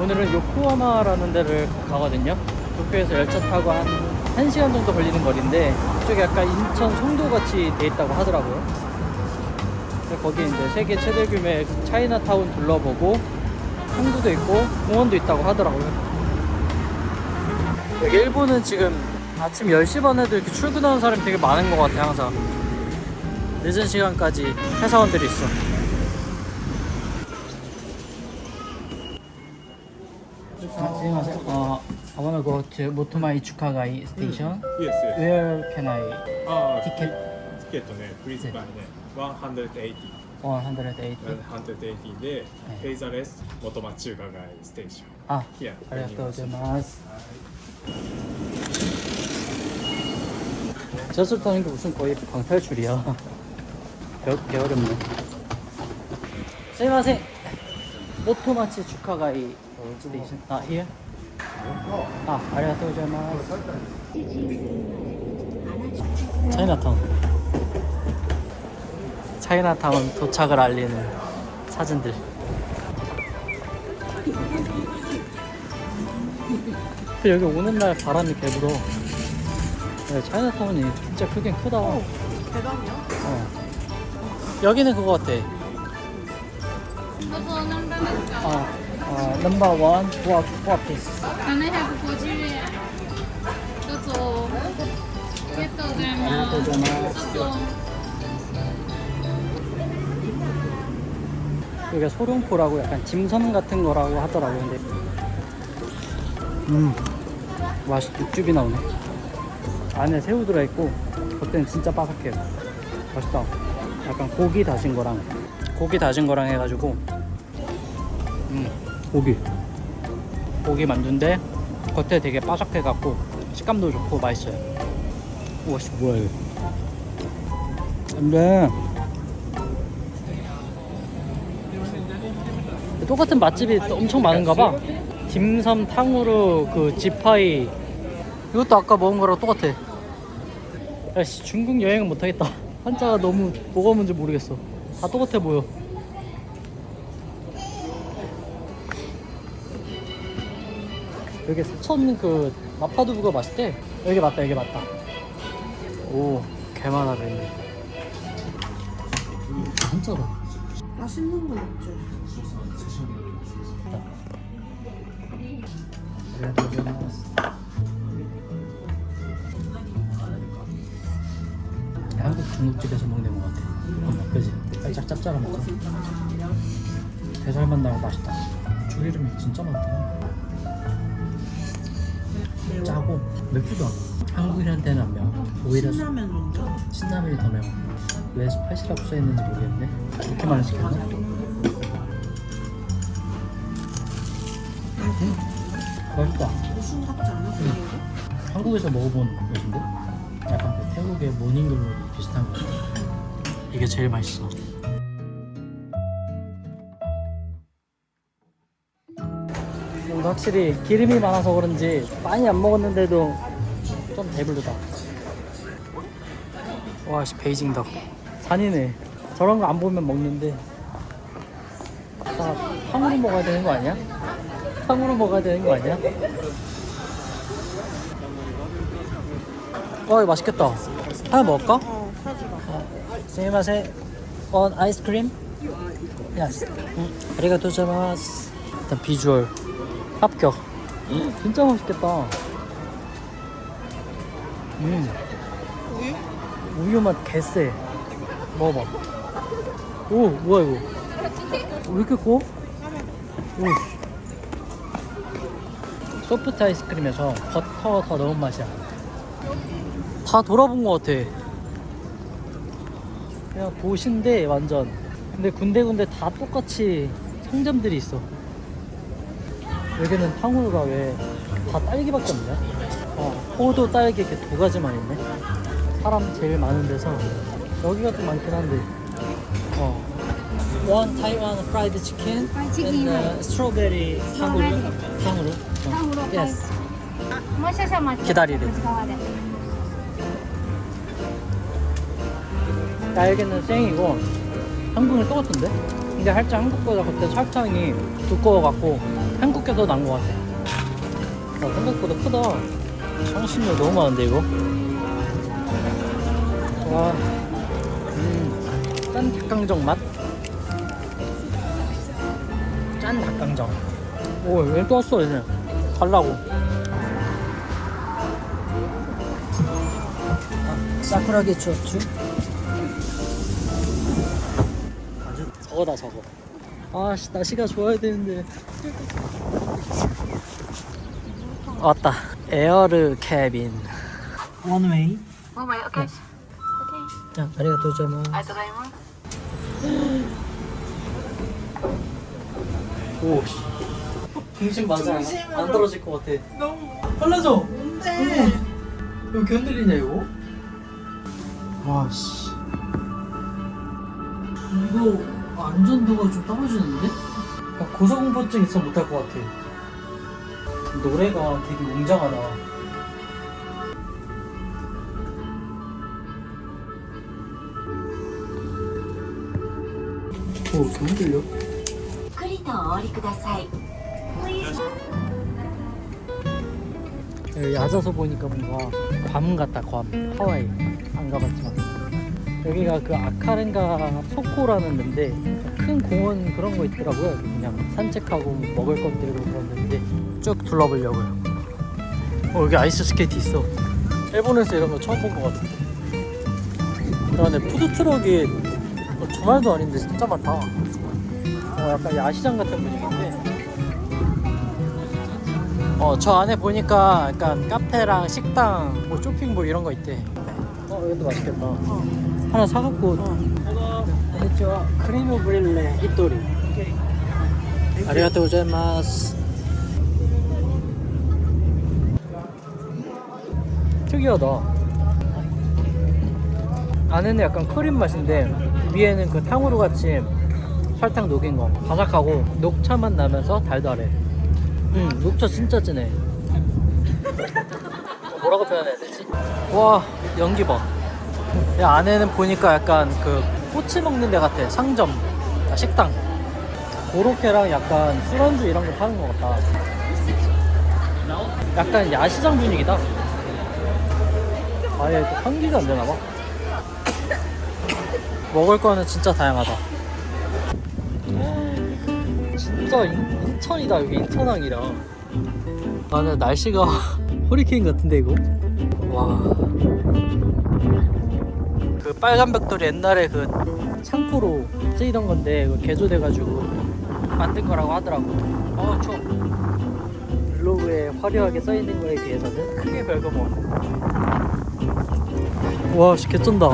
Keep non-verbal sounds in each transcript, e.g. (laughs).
오늘은 요코하마라는 데를 가거든요. 도쿄에서 열차 타고 한 1시간 정도 걸리는 거리인데 이쪽에 약간 인천 송도 같이 돼 있다고 하더라고요. 거기 이제 세계 최대 규모의 차이나타운 둘러보고 항구도 있고 공원도 있다고 하더라고요. 여기 일본은 지금 아침 10시 반에도 이렇게 출근하는 사람이 되게 많은 것 같아 항상. 늦은 시간까지 회사원들이 있어. I wanna go to Motomai Chukagai station. Yes, yes. Where can I ああ、 ticket チケットね、プリンスパイね、180 180? 180で、ペイザレス元町中華街ステーション。 아, Here, ありがとうございます。 젖을 타는 게 무슨 거의 방탈출이야. 개, 개 어렵네. すいません. 모토마치 주카가이 스테이션. 아, here? 아, ありがとうございます. 차이나타운. 차이나타운 도착을 알리는 사진들. 근데 여기 오는 날 바람이 개불어. 네, 차이나타운이 진짜 크긴 크다. 어. 여기는 그거 같아. どうぞ何番ですか 어, number one for four piece. Can I have goji? 여기가 소룡포라고 약간 짐섬 같은 거라고 하더라고요. 근데 음, 와, 육즙이 나오네. 안에 새우 들어있고, 겉에는 진짜 바삭해요. 맛있다. 약간 고기 다진 거랑, 고기 다진 거랑 해가지고, 음. 고기 고기 만두인데 겉에 되게 바삭해갖고 식감도 좋고 맛있어요. 우와 씨 뭐야 이거? 근데 똑같은 맛집이 또 엄청 많은가 봐. 딤섬 탕후루 그 지파이 이것도 아까 먹은 거랑 똑같아. 야씨 중국 여행은 못하겠다. 한자가 너무 뭐가 뭔지 모르겠어. 다 똑같아 보여. 여기 사천 그 마파두부가 맛있대 여기 맞다 여기 맞다 오 개많아 메뉴 진짜다 맛있는 거 먹죠 네. 한국 중국집에서 먹는 것 같아. 응. 그지? 살짝 짭짤한 거. 대살만 나고 맛있다. 조 이름이 진짜 많다. 짜고 맵지도 않아. 한국인한테는 안 매워. 오히려 수- 신라면 정도? 신라면이 더 매워. 왜 스파이시라고 써있는지 모르겠네. 이렇게 많이 시켰나? 음, 맛있다. 무슨 같지 않아? 그거? 한국에서 먹어본 맛인데? 약간 그 태국의 모닝글로리 비슷한 거 이게 제일 맛있어 근데 확실히 기름이 많아서 그런지 많이 안 먹었는데도 좀 배불르다. 와 베이징 덕 잔이네 저런 거 안 보면 먹는데. 다 탕으로 먹어야 되는 거 아니야? 탕으로 먹어야 되는 거 아니야? 어 맛있겠다. 하나 먹을까? 어 사지 마 죄송해요 on ice cream? 아리가토 자마스. 일단 비주얼. 합격. 진짜 맛있겠다. 음, 우유? 우유 맛 개쎄. 먹어봐. 오, 뭐야 이거? 왜 이렇게 커? 오. 소프트 아이스크림에서 버터 더 넣은 맛이야. 다 돌아본 것 같아. 그냥 도시인데 완전. 근데 군데군데 다 똑같이 상점들이 있어. 여기는 탕후루가 왜 다 딸기밖에 없냐? 어, 포도 딸기 이렇게 두 가지만 있네. 사람 제일 많은 데서 여기가 좀 많긴 한데. 어. One Taiwan fried chicken Fried chicken, and uh, strawberry 탕후루. 탕후루. 어. 탕후루, Yes. もう少々お待ち 기다리래. 内側で 날개는 생이고 한국은 똑같은데? 근데 살짝 한국보다 그때 설탕이 두꺼워갖고 한국 게 더 나은 것 같아. 아, 생각보다 크다. 향신료 너무 많은데 이거. 와, 음, 짠 닭강정 맛. 짠 닭강정. 오, 얘 또 왔어 얘네. 달라고. 아, 사쿠라게. 아주 저거다 저거. 아씨 날씨가 좋아야 되는데. 왔다. 에어르 캐빈. 원웨이 원웨이 오케이 네. 오케이 자 아리가 도자마 아리가도자마 오 중심 맞아. 중심으로... 안 떨어질 것 같아. 너무 빨라져 뭔데? 이거 견들리냐 이거? 와씨. 이거 안전도가 좀 떨어지는데? 약간 고소공포증 있어 못할 것 같아. 노래가 되게 웅장하다. 오, 이렇게 흔들려? ゆっくりとお降りください 여기 앉아서 보니까 뭔가 괌 같다 괌 하와이 안 가봤지만 여기가 그 아카렌가 소코라는 데인데 큰 공원 그런 거 있더라고요. 그냥 산책하고 뭐 먹을 것 들고 데인데 쭉 둘러보려고요. 어 여기 아이스 스케이트 있어. 일본에서 이런 거 처음 본 것 같은데. 그러네 푸드트럭이 뭐 주말도 아닌데 진짜 많다. 어 약간 야시장 같은 분위기인데. 어, 저 안에 보니까 약간 카페랑 식당, 뭐 쇼핑몰 이런 거 있대. 어, 이것도 맛있겠다. 하나 사갖고. 어. 안녕하세요. 크리무 브릴레 이토리. 아리가토 고자이마스. 특이하다. 안에는 약간 크림 맛인데 위에는 그 탕후루 같이 설탕 녹인 거 바삭하고 녹차 맛 나면서 달달해. 응, 녹차 진짜 진해. 뭐라고 표현해야 되지? 와, 연기 봐. 이 안에는 보니까 약간 그 꼬치 먹는 데 같아. 상점, 아, 식당. 고로케랑 약간 술안주 이런 거 파는 것 같다. 약간 야시장 분위기다. 아예 또 환기가 안 되나 봐. 먹을 거는 진짜 다양하다. 진짜 인, 인천이다 여기 인천항이라 나는 날씨가 (laughs) 허리케인 같은데 이거 와 그 빨간 벽돌이 옛날에 그 창고로 쓰이던 건데 그 개조돼가지고 만든 거라고 하더라고. 어 추워 블로그에 화려하게 써있는 거에 비해서는 크게 별거 뭐와 씨 개쩐다.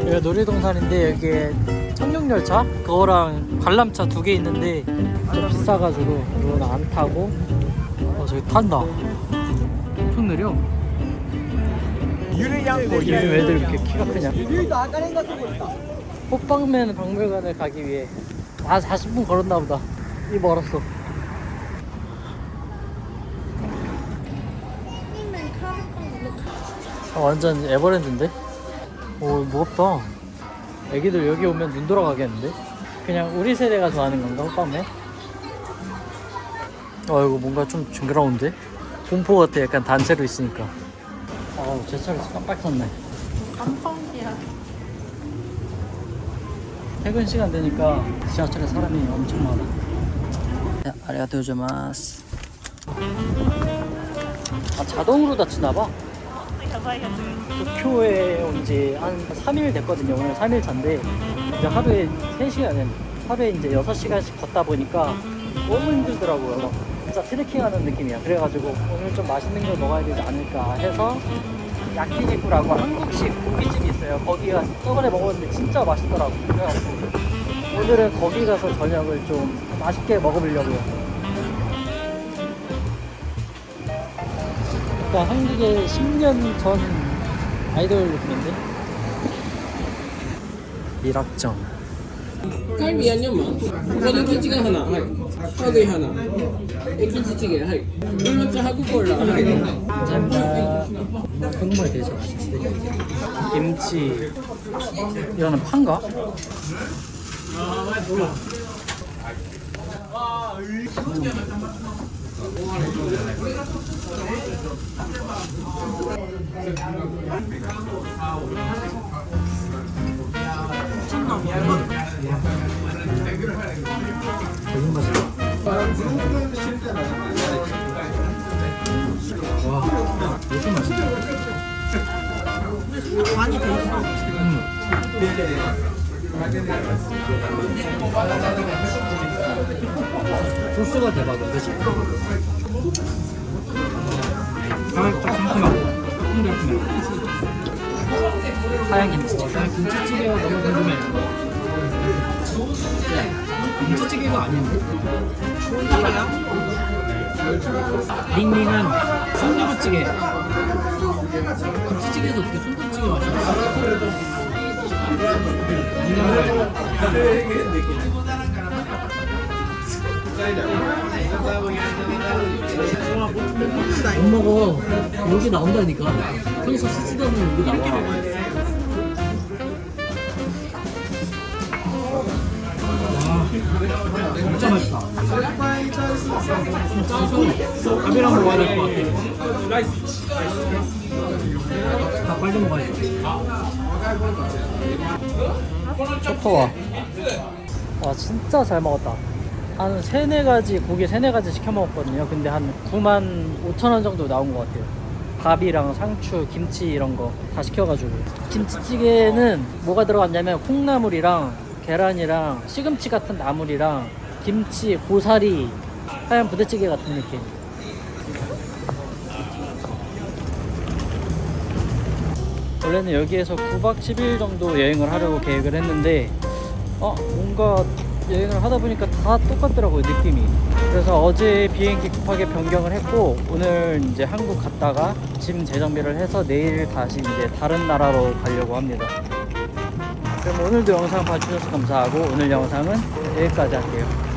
여기가 놀이동산인데 여기에 청룡열차? 그거랑 관람차 두 개 있는데 좀 비싸가지고 이거는 안 타고. 어 저기 탄다. 엄청 느려. 어, 요즘 애들 이렇게 키가 크냐 호빵맨 박물관을 가기 위해 아 40분 걸었나 보다 이 멀었어 아, 완전 에버랜드인데? 오 무겁다 애기들 여기 오면 눈 돌아가겠는데? 그냥 우리 세대가 좋아하는 건가 호빵맨? 아 이거 뭔가 좀 징그러운데? 공포 같아 약간 단체로 있으니까 아우 제 차에서 깜빡 섰네 깜빡이야. 퇴근 시간 되니까 지하철에 사람이 엄청 많아 네, 아리가토 고자이마스 아 자동으로 닫히나봐 도쿄에 온 지 한 3일 됐거든요. 오늘 3일 차인데 이제 하루에 3시간, 하루에 이제 6시간씩 걷다 보니까 너무 힘들더라고요. 막 진짜 트레킹하는 느낌이야. 그래가지고 오늘 좀 맛있는 걸 먹어야 되지 않을까 해서 야끼니쿠라고 한국식 고깃집이 있어요. 거기가 저번에 먹었는데 진짜 맛있더라고요. 그래가지고 오늘은 거기 가서 저녁을 좀 맛있게 먹어보려고요. 약간 한국의 10년 전 아이돌 느낌인데? 밀악정 갈비 양념은 우거리 김치가 하나 하이 허브 하나 김치찌개 하이 물로짜 하고 골라 하이 정말 되게 맛있는데 김치. 이거는 파인가? 음. 많이 돼 있어. 소스가 대박이야, 그치? 하얀 김치찌개. 하얀 김치찌개가 너무 궁금해. 김치찌개가 아닌데? 링링은 순두부찌개. 김치찌개에서 어떻게 순두부찌개 나? 못 먹어. 여기 나온다니까. 평소 쓰지도 않는 여기 나와. 와, 진짜 맛있다. 진짜 밥이랑 먹어야 될것 같아. 다 빨리 먹어야지. 초토와. 와 진짜 잘 먹었다. 한 세네 가지 고기 세네 가지 시켜 먹었거든요. 근데 한 9만 5천 원 정도 나온 것 같아요. 밥이랑 상추, 김치 이런 거 다 시켜가지고 김치찌개는 뭐가 들어갔냐면 콩나물이랑 계란이랑 시금치 같은 나물이랑 김치, 고사리, 하얀 부대찌개 같은 느낌. 원래는 여기에서 9박 10일 정도 여행을 하려고 계획을 했는데 어 뭔가 여행을 하다 보니까 다 똑같더라고요 느낌이. 그래서 어제 비행기 급하게 변경을 했고 오늘 이제 한국 갔다가 짐 재정비를 해서 내일 다시 이제 다른 나라로 가려고 합니다. 그럼 오늘도 영상 봐주셔서 감사하고 오늘 영상은 여기까지 할게요